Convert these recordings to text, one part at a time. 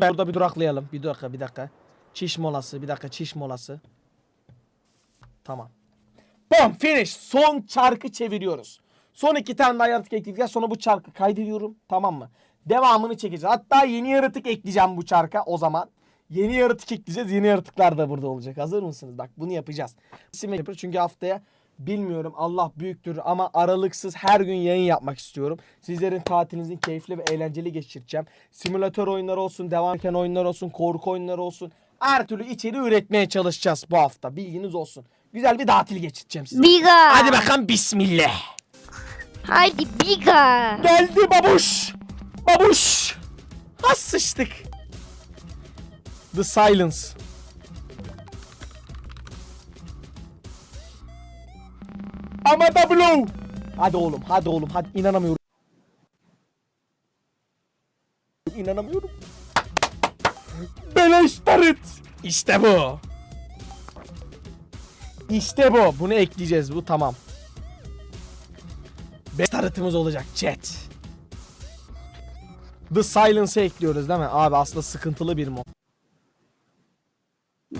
Burada bir duraklayalım. Bir dakika bir dakika. Çiş molası bir dakika çiş molası. Tamam. Bam finish. Son çarkı çeviriyoruz. Son iki tane daha yaratık ekledikten sonra bu çarkı kaydediyorum. Tamam mı? Devamını çekeceğiz. Hatta yeni yaratık ekleyeceğim bu çarka o zaman. Yeni yaratık ekleyeceğiz. Yeni yaratıklar da burada olacak. Hazır mısınız? Bak bunu yapacağız. Çünkü haftaya bilmiyorum Allah büyüktür ama aralıksız her gün yayın yapmak istiyorum. Sizlerin tatilinizin keyifli ve eğlenceli geçireceğim. Simülatör oyunları olsun, devam eden oyunlar olsun, korku oyunları olsun. Her türlü içeriği üretmeye çalışacağız bu hafta. Bilginiz olsun. Güzel bir tatil geçireceğim size. Biga. Hadi bakalım bismillah. Haydi Biga. Geldi babuş. Babuş. Az sıçtık. The Silence. Ama da blow. Hadi oğlum, hadi oğlum, hadi inanamıyorum. İnanamıyorum. Beleş tarıt. İşte bu. İşte bu. Bunu ekleyeceğiz. Bu tamam. Beş tarıtımız olacak chat. The Silence'ı ekliyoruz değil mi? Abi aslında sıkıntılı bir mod.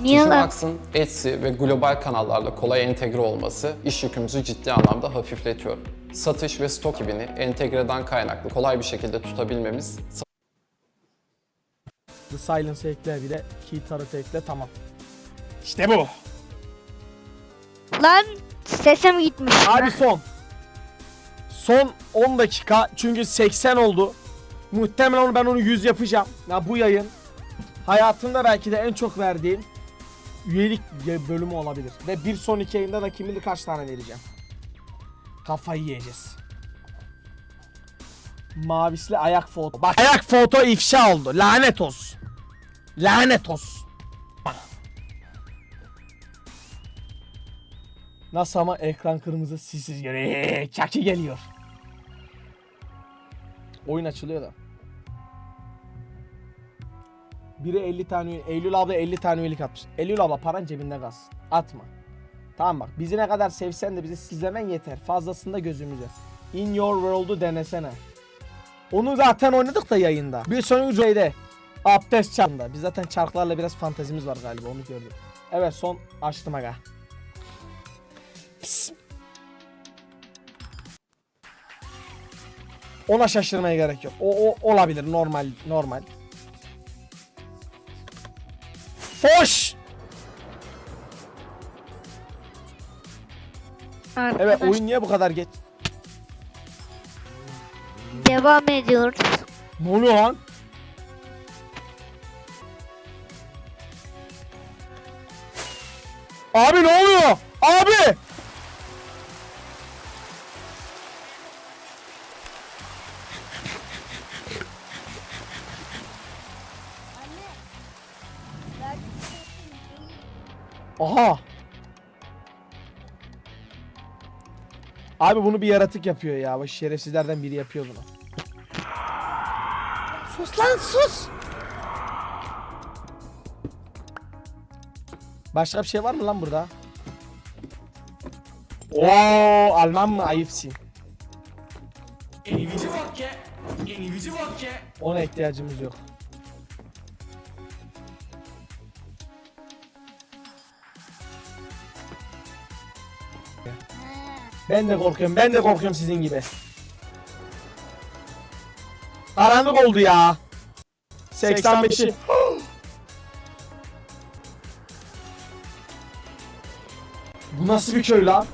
Niye lan? Max'ın Etsy ve global kanallarla kolay entegre olması iş yükümüzü ciddi anlamda hafifletiyor. Satış ve stok ekibini entegreden kaynaklı kolay bir şekilde tutabilmemiz The Silence'ı ekle bir de Key tarıtı ekle tamam. İşte bu. Lan sesim gitmiş. Abi son. Son 10 dakika çünkü 80 oldu. Muhtemelen onu ben onu 100 yapacağım. Ya bu yayın hayatımda belki de en çok verdiğim üyelik bölümü olabilir. Ve bir sonraki yayında da kim bilir kaç tane vereceğim. Kafayı yiyeceğiz. Mavisli ayak foto. Bak ayak foto ifşa oldu. Lanet olsun. Lanet olsun. Nasıl ama ekran kırmızı sessiz geliyor. Çaki geliyor. Oyun açılıyor da. Biri 50 tane Eylül abla 50 tane üyelik atmış. Eylül abla paran cebinde kalsın. Atma. Tamam bak bizi ne kadar sevsen de bizi sizlemen yeter. Fazlasında gözümüze. In your world'u denesene. Onu zaten oynadık da yayında. Bir sonraki şeyde. Abdest çarkında. Biz zaten çarklarla biraz fantezimiz var galiba onu gördük. Evet son açtım aga. Pis. Ona şaşırmaya gerek yok. O, o olabilir normal normal. Foş. Evet Arkadaş, oyun niye bu kadar geç? Devam ediyoruz. Ne oluyor lan? Abi ne oluyor? Abi bunu bir yaratık yapıyor ya. Bu şerefsizlerden biri yapıyor bunu. Sus lan sus. Başka bir şey var mı lan burada? Oo, Alman mı? Ayıpsın. Yenici vodka, yenici vodka. Ona ihtiyacımız yok. Ben de korkuyorum. Ben de korkuyorum sizin gibi. Karanlık oldu ya. 85'i. Bu nasıl bir köy lan?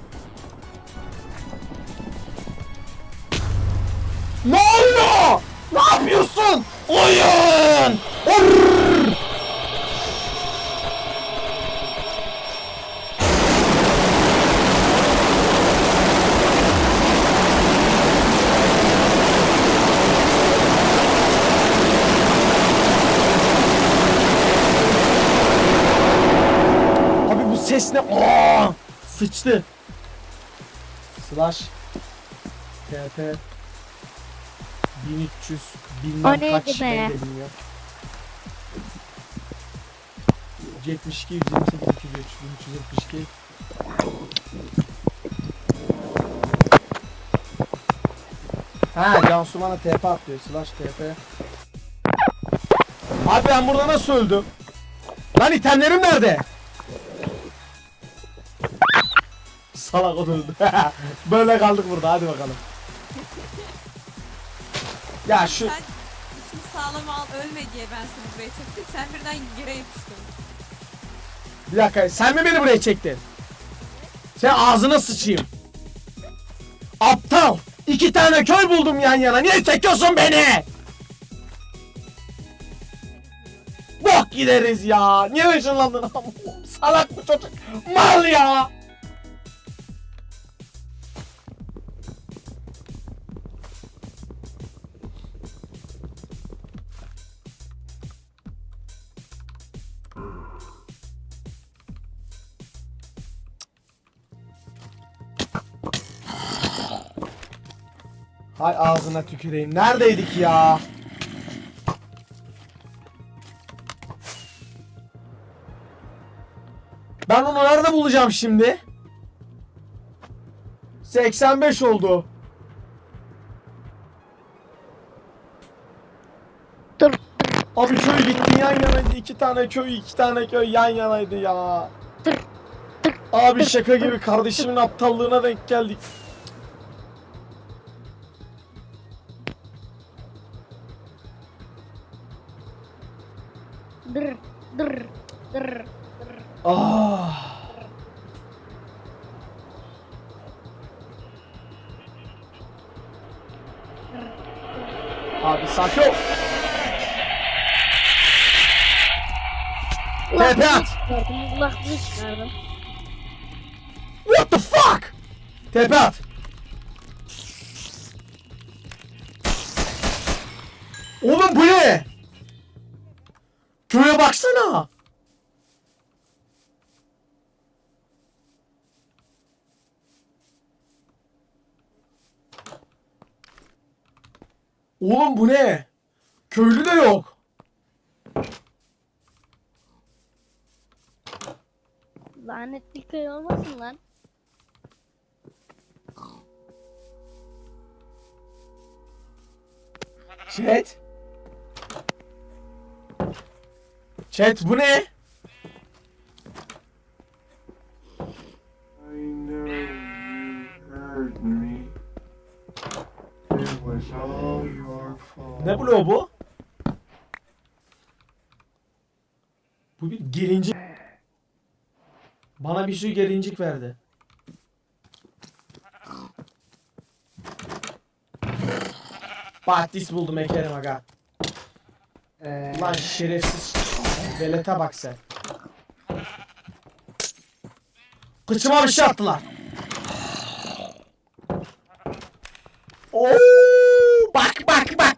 Sıçtı. Slash TP 1300 bilmem O kaç be? ben de bilmiyorum. 72 128 203 1372 Ha Cansu bana TP atıyor slash TP Abi ben burada nasıl öldüm? Lan itemlerim nerede? Salak o da öldü. Böyle kaldık burada hadi bakalım. Ya şu Sen şimdi sağlam al ölme diye ben seni buraya çektim. Sen birden yere yapıştın. bir dakika sen mi beni buraya çektin? Sen ağzına sıçayım. Aptal! İki tane köy buldum yan yana. Niye çekiyorsun beni? Bok gideriz ya. Niye ışınlandın? Salak bu çocuk. Mal ya. Hay ağzına tüküreyim. Neredeydik ya? Ben onu nerede bulacağım şimdi? 85 oldu. Dur. Abi köy gitti yan yanaydı. iki tane köy, iki tane köy yan yanaydı ya. Abi şaka gibi kardeşimin aptallığına denk geldik. Çıkardım. What the fuck? Tepe at. Oğlum bu ne? Köye baksana. Oğlum bu ne? Köylü de yok. Lanetli köy olmasın lan. Chat. Chat bu ne? I know you hurt me. It was all your fault. Ne bloğu bu? Bu bir gelincik. Bana bir sürü gelincik verdi. Batis buldum Ekerim aga. Lan şerefsiz. Velete bak sen. Kıçıma bir şey attılar. Oo, bak bak bak.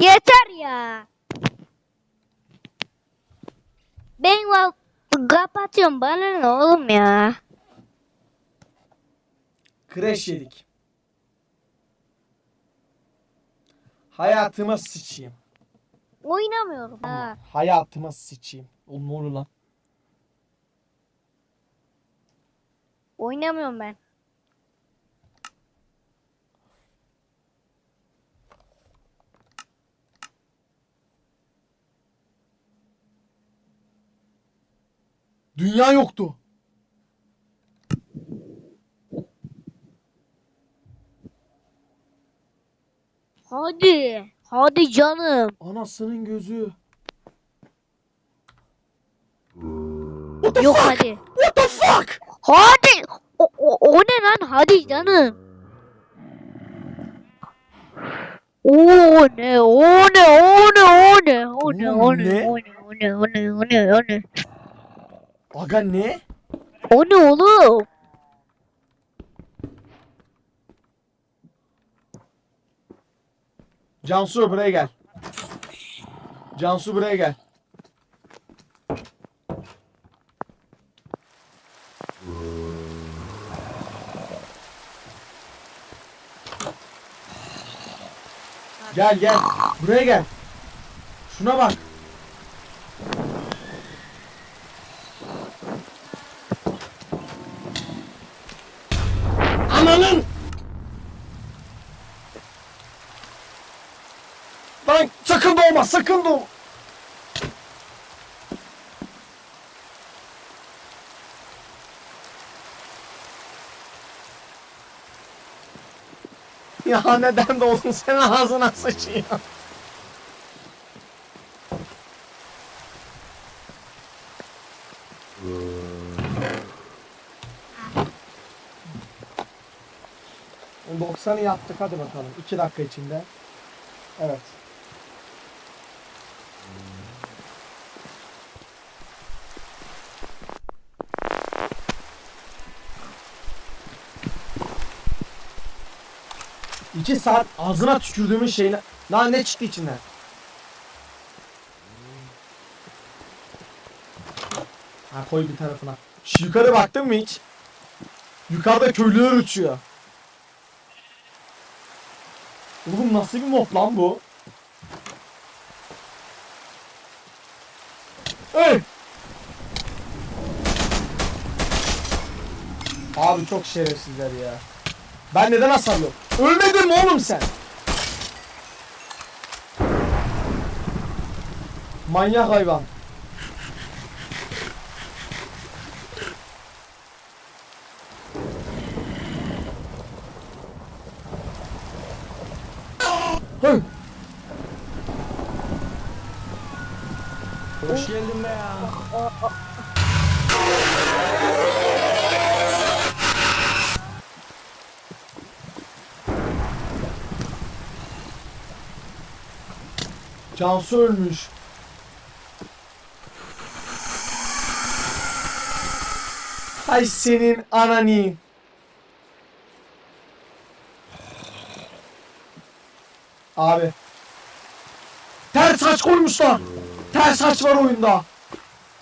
Yeter ya. Ben va- kapatıyorum bana ne oğlum ya. Crash yedik. Hayatıma sıçayım. Oynamıyorum. Ha. Hayatıma sıçayım. Oğlum ne oluyor lan? Oynamıyorum ben. Dünya yoktu. Hadi. Hadi canım. Anasının gözü. Yok hadi. What the fuck? Hadi. O, o, o ne lan? Hadi canım. O ne? O ne? O ne? O ne? O ne? O ne? O ne? O ne? O ne? O ne? O ne? Aga ne? O ne oğlum? Cansu buraya gel. Cansu buraya gel. Gel gel. Buraya gel. Şuna bak. Ananın! Lan sakın doğma sakın doğma. Ya neden doğdun sen ağzına sıçıyor. ...90'ı yaptık hadi bakalım. 2 dakika içinde. Evet. İki saat ağzına tükürdüğümün şeyine... Lan ne çıktı içinden? Ha koy bir tarafına. Şu yukarı baktın mı hiç? Yukarıda köylüler uçuyor. Oğlum nasıl bir mob lan bu? Hey! Abi çok şerefsizler ya. Ben neden hasar yok? Ölmedin mi oğlum sen? Manyak hayvan. Hı. Hoş geldin be ya. Cansu ölmüş. Hay senin anani. Abi. Ters saç koymuşlar. Ters saç var oyunda.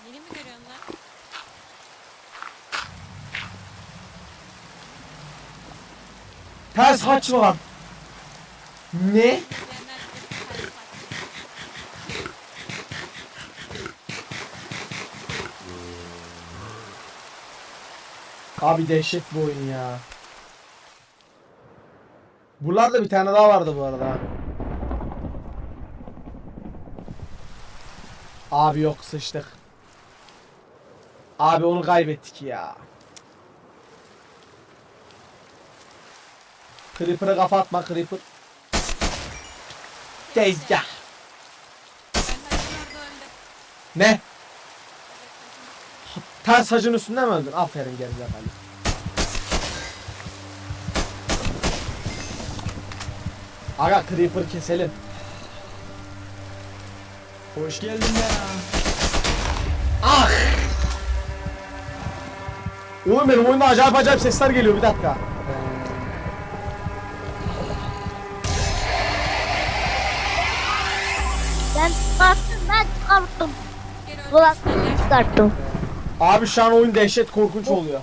Yeni mi görüyorsun lan? Ters saç var. Ne? Abi dehşet bu oyun ya. Buralarda bir tane daha vardı bu arada. Abi yok sıçtık. Abi onu kaybettik ya. Creeper'a kafa atma Creeper. Tezgah. Ne? Ters hacın üstünde mi öldün? Aferin gerizekalı. Aga Creeper keselim. Hoş geldin ya. Ah! Oğlum benim oyunda acayip acayip sesler geliyor bir dakika. Ben çıkarttım ben çıkarttım. Kulaklarını çıkarttım. Abi şu an oyun dehşet korkunç oluyor.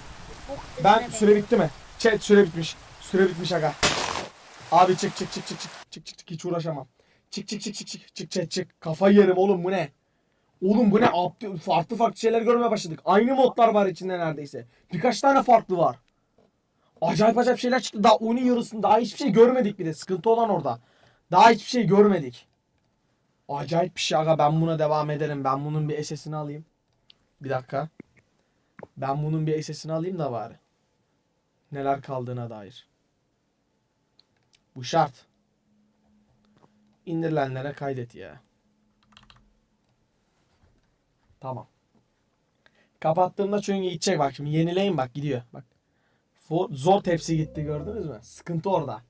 Çok Ben süre bitti mi? Chat süre bitmiş. Süre bitmiş aga. Abi çık çık çık çık çık çık çık çık hiç uğraşamam. Çık çık çık çık çık çık çık çık. Kafayı yerim oğlum bu ne? Oğlum bu ne? Farklı farklı şeyler görmeye başladık. Aynı modlar var içinde neredeyse. Birkaç tane farklı var. Acayip acayip şeyler çıktı. Daha oyunun yarısında daha hiçbir şey görmedik bir de. Sıkıntı olan orada. Daha hiçbir şey görmedik. Acayip bir şey aga. Ben buna devam ederim. Ben bunun bir SS'ini alayım. Bir dakika. Ben bunun bir SS'ini alayım da bari. Neler kaldığına dair. Bu şart. İndirilenlere kaydet ya. Tamam. Kapattığımda çünkü gidecek bak şimdi yenileyin bak gidiyor. Bak. Zor tepsi gitti gördünüz mü? Sıkıntı orada.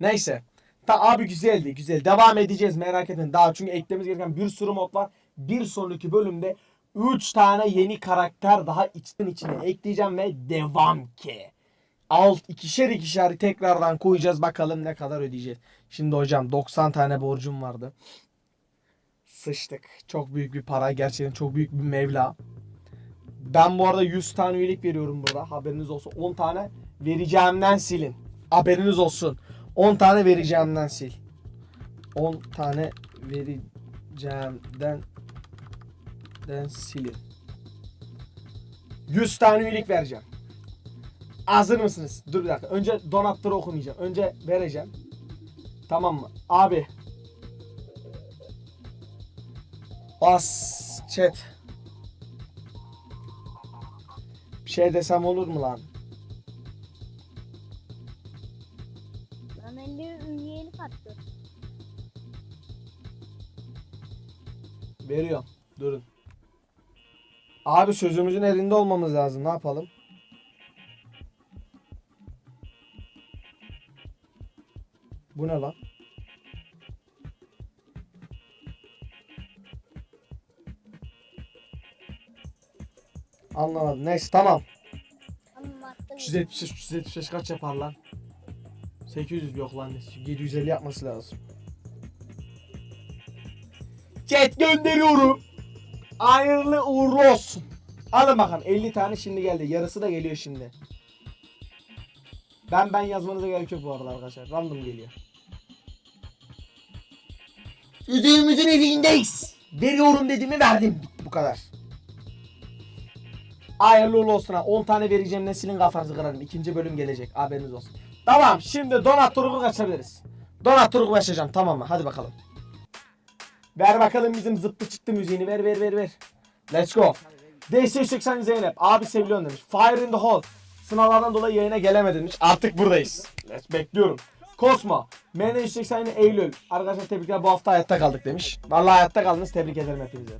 Neyse. Ta abi güzeldi güzel. Devam edeceğiz merak etmeyin. Daha çünkü eklememiz gereken bir sürü mod var. Bir sonraki bölümde 3 tane yeni karakter daha içten içine ekleyeceğim ve devam ki. Alt ikişer ikişer tekrardan koyacağız bakalım ne kadar ödeyeceğiz. Şimdi hocam 90 tane borcum vardı. Sıçtık. Çok büyük bir para gerçekten çok büyük bir mevla. Ben bu arada 100 tane üyelik veriyorum burada. Haberiniz olsun. 10 tane vereceğimden silin. Haberiniz olsun. 10 tane vereceğimden sil. 10 tane vereceğimden den silin. 100 tane üyelik vereceğim. Hazır mısınız? Dur bir dakika. Önce donatları okumayacağım. Önce vereceğim. Tamam mı? Abi. Bas chat. Bir şey desem olur mu lan? Lan 50 üyelik attı. Veriyorum. Durun. Abi sözümüzün elinde olmamız lazım. Ne yapalım? Bu ne lan? Anlamadım. Neyse tamam. Ama attım. 375 375 kaç yapar lan? 800 yok lan. 750 yapması lazım. Chat gönderiyorum. Hayırlı uğurlu olsun. Alın bakalım 50 tane şimdi geldi. Yarısı da geliyor şimdi. Ben ben yazmanıza gerek yok bu arada arkadaşlar. Random geliyor. Yüzüğümüzün evindeyiz. Veriyorum dediğimi verdim. Bu kadar. Hayırlı uğurlu olsun ha. 10 tane vereceğim neslin kafanızı kırarım. İkinci bölüm gelecek. Haberiniz olsun. Tamam şimdi Donat Turgut'u kaçabiliriz. Donat Turgut'u başlayacağım tamam mı? Hadi bakalım. Ver bakalım bizim zıttı çıktı müziğini. Ver ver ver ver. Let's go. DS180 Zeynep. Abi seviliyorsun demiş. Fire in the hole. Sınavlardan dolayı yayına gelemedim demiş. Artık buradayız. Let's bekliyorum. Kosmo. MN180 Eylül. Arkadaşlar tebrikler bu hafta hayatta kaldık demiş. Vallahi hayatta kaldınız tebrik ederim hepinize.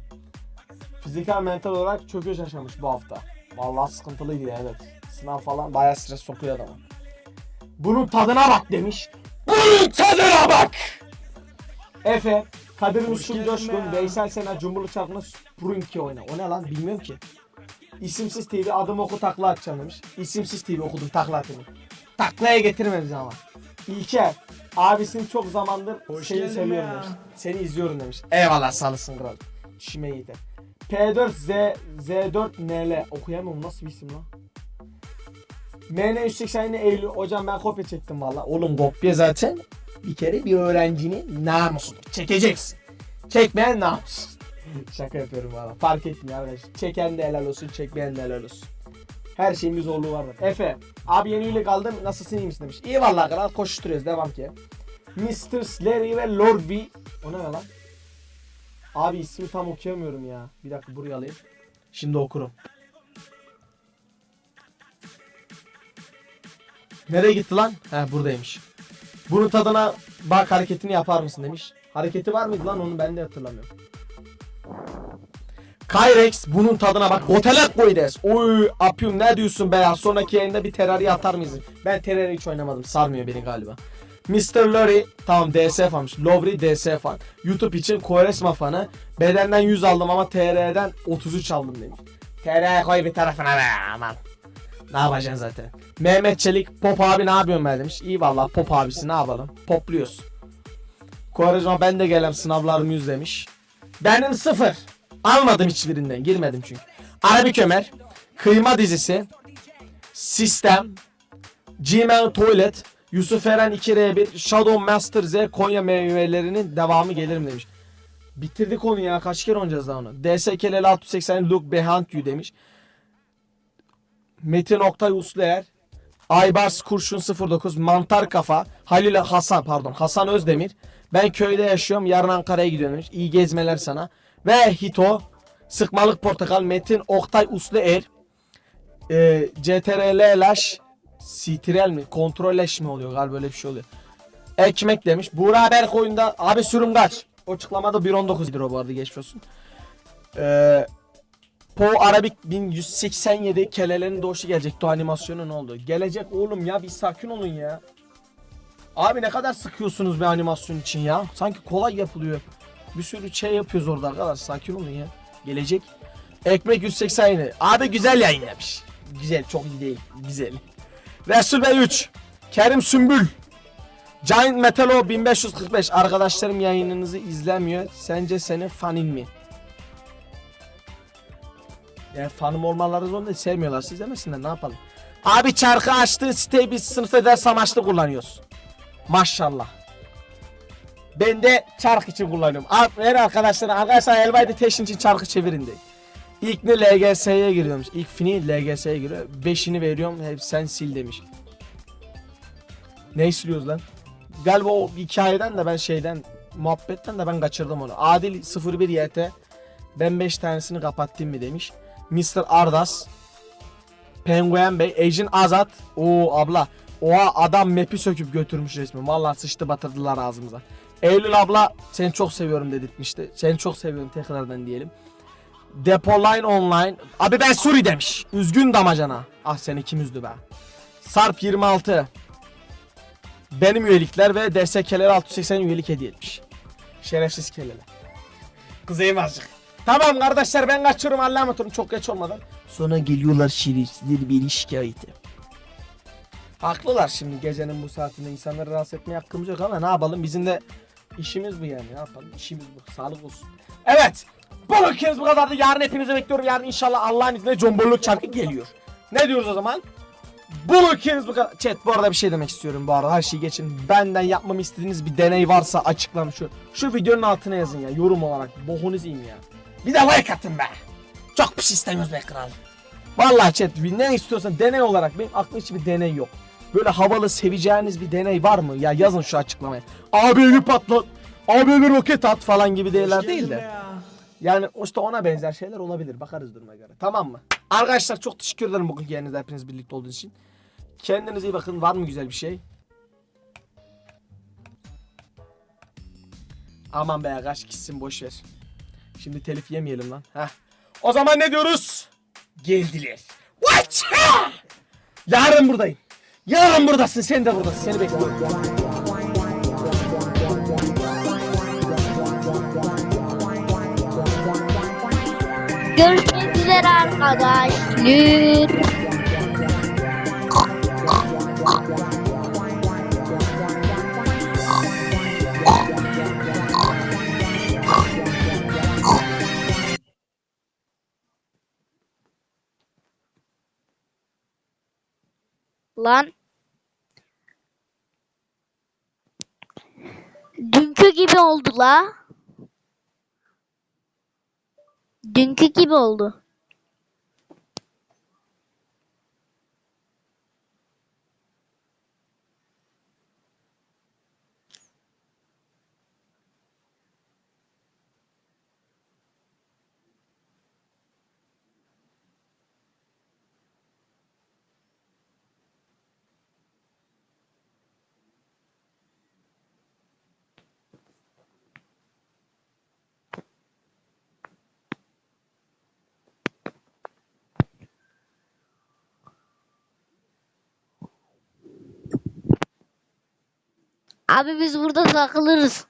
Fiziksel mental olarak çöküş yaşamış bu hafta. Vallahi sıkıntılıydı ya evet. Sınav falan bayağı stres sokuyor adamı. Bunun tadına bak demiş. Bunun tadına bak. Efe, Kadir Müslüm Coşkun. Veysel Sena, Cumhurlu Çarpı'na Sprunki oyna. O ne lan bilmiyorum ki. İsimsiz TV adım oku takla atacağım demiş. İsimsiz TV okudum takla atımı. Taklaya getirme bizi ama. İlker, abisin çok zamandır Hoş seni seviyorum ya. demiş. Seni izliyorum demiş. Eyvallah sağ olasın kral. İşime yeter. P4 Z Z4 NL okuyamıyorum nasıl bir isim lan? MN 180 Eylül hocam ben kopya çektim valla. Oğlum kopya zaten bir kere bir öğrencinin namusudur. Çekeceksin. Çekmeyen namus. Şaka yapıyorum valla. Fark etmiyor arkadaş. Çeken de helal olsun, çekmeyen de helal olsun. Her şeyin bir zorluğu vardır. Efe, abi yeni üyelik aldım. Nasılsın iyi misin demiş. İyi valla kral koşturuyoruz devam ki. Mr. Slary ve Lord V. O ne lan? Abi ismi tam okuyamıyorum ya. Bir dakika buraya alayım. Şimdi okurum. Nereye gitti lan? He buradaymış. Bunun tadına bak hareketini yapar mısın demiş. Hareketi var mıydı lan onu ben de hatırlamıyorum. Kyrex bunun tadına bak. Otelak koydes. Oy apyum ne diyorsun be ya? Sonraki yayında bir terari atar mıyız? Ben terari hiç oynamadım. Sarmıyor beni galiba. Mr. Lorry tamam DS fanmış. Lovry DS fan. YouTube için Koresma fanı. Bedenden 100 aldım ama TR'den 33 aldım demiş. TR koy bir tarafına be aman. Ne yapacaksın zaten? Mehmet Çelik Pop abi ne yapıyorsun ben demiş. İyi valla Pop abisi ne yapalım? Popluyoruz. Kovarejma ben de gelem sınavlarımı yüz demiş. Benim sıfır. Almadım hiçbirinden. Girmedim çünkü. Arabik Ömer. Kıyma dizisi. Sistem. Gmail Toilet. Yusuf Eren 2R1. Shadow Master Z Konya meyvelerinin devamı gelir mi demiş. Bitirdik onu ya. Kaç kere oynayacağız daha onu. DSKL 680 Look Behind demiş. Metin Oktay Usluer. Aybars Kurşun 09 Mantar Kafa Halil Hasan pardon Hasan Özdemir Ben köyde yaşıyorum yarın Ankara'ya gidiyorum. İyi gezmeler sana Ve Hito Sıkmalık Portakal Metin Oktay Usluer e, CTRL Laş Sitrel mi? Kontroleş mi oluyor galiba böyle bir şey oluyor. Ekmek demiş. Buğra Berk oyunda abi sürüm kaç? Açıklamada 1.19'dir o bu arada geçmiş olsun. Eee Po Arabik 1187 kelelerin doğuşu gelecek. O animasyonu ne oldu? Gelecek oğlum ya bir sakin olun ya. Abi ne kadar sıkıyorsunuz bir animasyon için ya. Sanki kolay yapılıyor. Bir sürü şey yapıyoruz orada arkadaşlar. Sakin olun ya. Gelecek. Ekmek 187. Abi güzel yayınlamış. Güzel çok iyi değil. Güzel. Resul Bey 3. Kerim Sümbül. Giant Metalo 1545. Arkadaşlarım yayınınızı izlemiyor. Sence senin fanin mi? Yani fanım olmaları zorunda sevmiyorlar. Siz demesinler ne yapalım. Abi çarkı açtığı siteyi biz sınıfta ders amaçlı kullanıyoruz. Maşallah. Ben de çark için kullanıyorum. Al- Ver arkadaşlar. Arkadaşlar Helvay Detection için çarkı çevirin de. İlk ne LGS'ye giriyormuş. İlk fini LGS'ye giriyor. Beşini veriyorum. Hep sen sil demiş. Ne siliyoruz lan? Galiba o hikayeden de ben şeyden muhabbetten de ben kaçırdım onu. Adil 01 YT ben 5 tanesini kapattım mı demiş. Mr. Ardas Penguen Bey, Ejin Azat. Oo abla. Oha adam map'i söküp götürmüş resmi. Vallahi sıçtı batırdılar ağzımıza. Eylül abla seni çok seviyorum dedirtmişti. Seni çok seviyorum tekrardan diyelim. Depoline Online. Abi ben Suri demiş. Üzgün damacana. Ah seni kim üzdü be. Sarp 26. Benim üyelikler ve DSK'ler 680 üyelik hediye etmiş. Şerefsiz keleler. Kızayım azıcık. Tamam kardeşler ben kaçıyorum Allah'a emanet olun çok geç olmadan. Sonra geliyorlar şerefsizleri beni şikayete. Haklılar şimdi gecenin bu saatinde insanları rahatsız etmeye hakkımız yok ama ne yapalım bizim de işimiz bu yani ne yapalım işimiz bu sağlık olsun. Evet bu ülkemiz bu kadardı yarın hepinizi bekliyorum yarın inşallah Allah'ın izniyle Comboluk çarkı geliyor. Ne diyoruz o zaman? Bu ülkeniz bu kadar. Chat bu arada bir şey demek istiyorum bu arada her şeyi geçin. Benden yapmamı istediğiniz bir deney varsa açıklam şu. Şu videonun altına yazın ya yorum olarak. Boğunuz iyiyim ya. Bir de like atın be. Çok bir şey istemiyoruz be kral. Vallahi chat ne istiyorsan deney olarak benim aklımda hiçbir deney yok. Böyle havalı seveceğiniz bir deney var mı? Ya yazın şu açıklamaya. Abi evi patlat. Abi bir roket at falan gibi değerler değil de. ya. Yani işte ona benzer şeyler olabilir. Bakarız duruma göre. Tamam mı? Arkadaşlar çok teşekkür ederim bugün yerinizde hepiniz birlikte olduğunuz için. Kendinize iyi bakın. Var mı güzel bir şey? Aman be kaç gitsin boş ver. Şimdi telif yemeyelim lan. Heh. O zaman ne diyoruz? Geldiler. What? Yarın buradayım. Yarın buradasın. Sen de buradasın. Seni bekliyorum. Görüşmek üzere arkadaşlar. Lan. Dünkü gibi oldu la. Dünkü gibi oldu. Abi biz burada takılırız.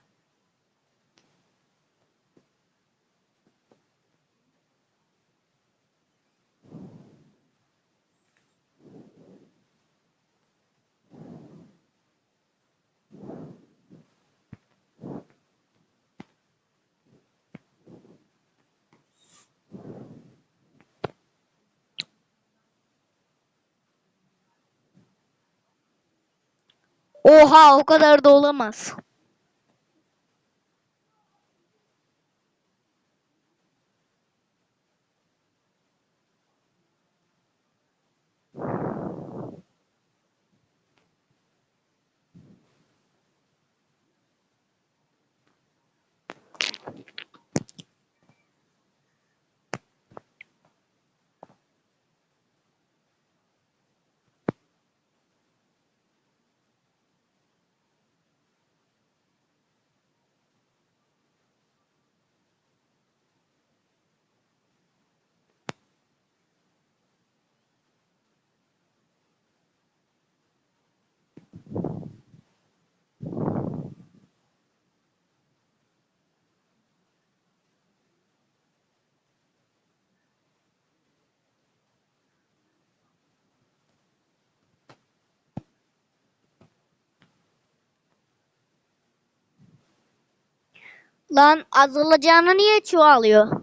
Oha o kadar da olamaz. Lan azalacağını niye çoğalıyor?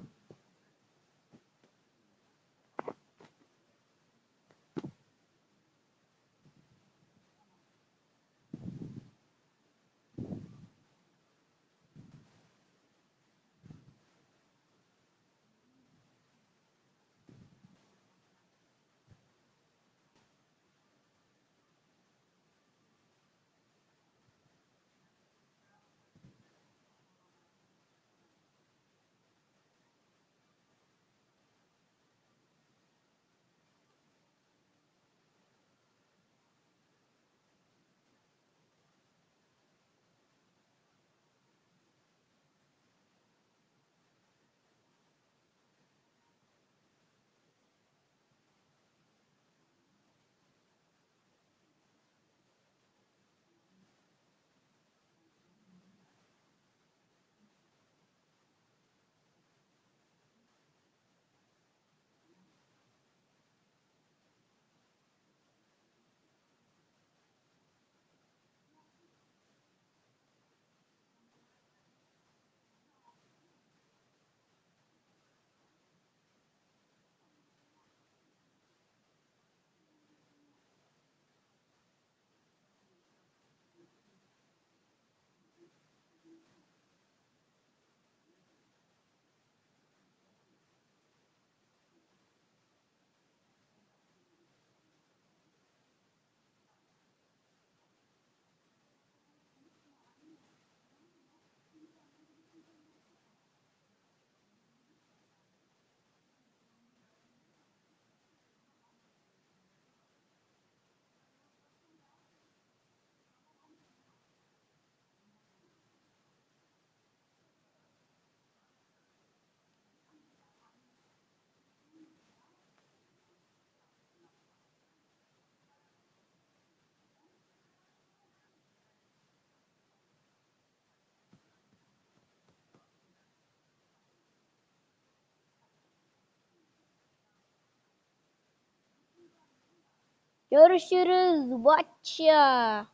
Görüşürüz. Watcha.